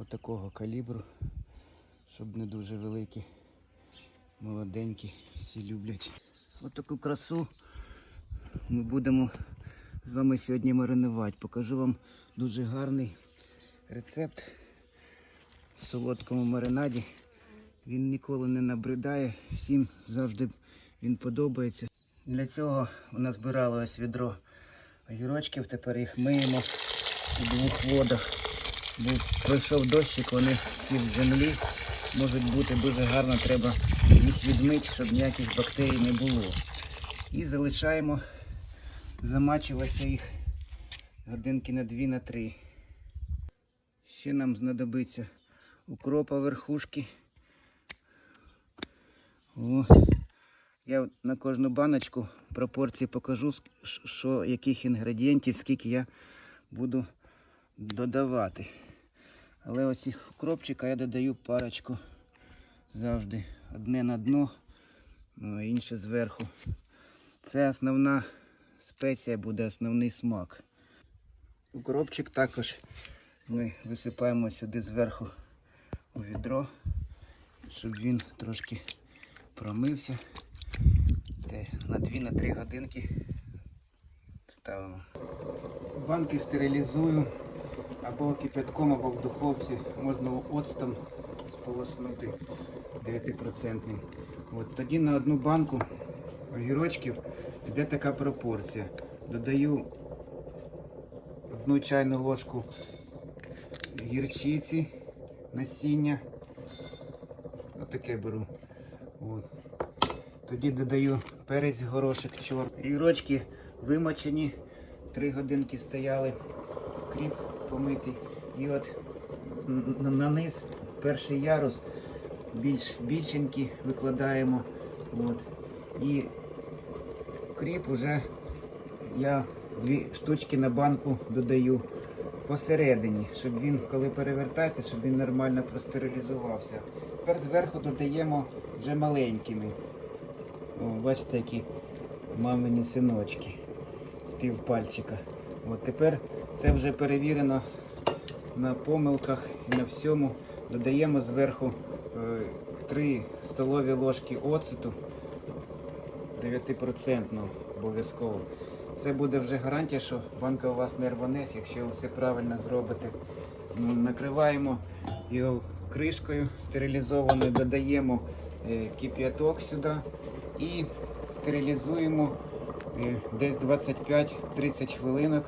отакого калібру, щоб не дуже великі, молоденькі, всі люблять. Отаку красу ми будемо з вами сьогодні маринувати. Покажу вам дуже гарний рецепт в солодкому маринаді. Він ніколи не набридає, всім завжди він подобається. Для цього у нас збирали ось відро огірочків, тепер їх миємо у двох водах. Бо пройшов дощик, вони всі в землі. Можуть бути дуже гарно, треба їх відмити, щоб ніяких бактерій не було. І залишаємо замачуватися їх годинки на 2 на 3. Ще нам знадобиться укропа верхушки. О, я на кожну баночку пропорції покажу, що, яких інгредієнтів, скільки я буду додавати. Але оцих укропчика я додаю парочку завжди. Одне на дно, ну, а інше зверху. Це основна спеція буде основний смак. Укропчик також ми висипаємо сюди зверху у відро, щоб він трошки промився. Те, на 2-3 годинки ставимо. Банки стерилізую або кипятком, або в духовці. Можна оцтом сполоснути 9%. От, тоді на одну банку огірочків йде така пропорція. Додаю одну чайну ложку гірчиці, насіння. Отаке беру. От. Тоді додаю перець горошок чорний. Огірочки вимочені, 3 годинки стояли, кріп помитий. І от на низ перший ярус більш більшенький викладаємо. От. І кріп уже я дві штучки на банку додаю посередині, щоб він, коли перевертається, щоб він нормально простерилізувався. Тепер зверху додаємо вже маленькими. О, бачите, які мамині синочки з півпальчика. От тепер це вже перевірено на помилках і на всьому. Додаємо зверху 3 столові ложки оцету 9% обов'язково. Це буде вже гарантія, що банка у вас не рванеться, якщо ви все правильно зробите. Ну, Накриваємо його кришкою стерилізованою, додаємо е, кип'яток сюди і стерилізуємо е, десь 25-30 хвилинок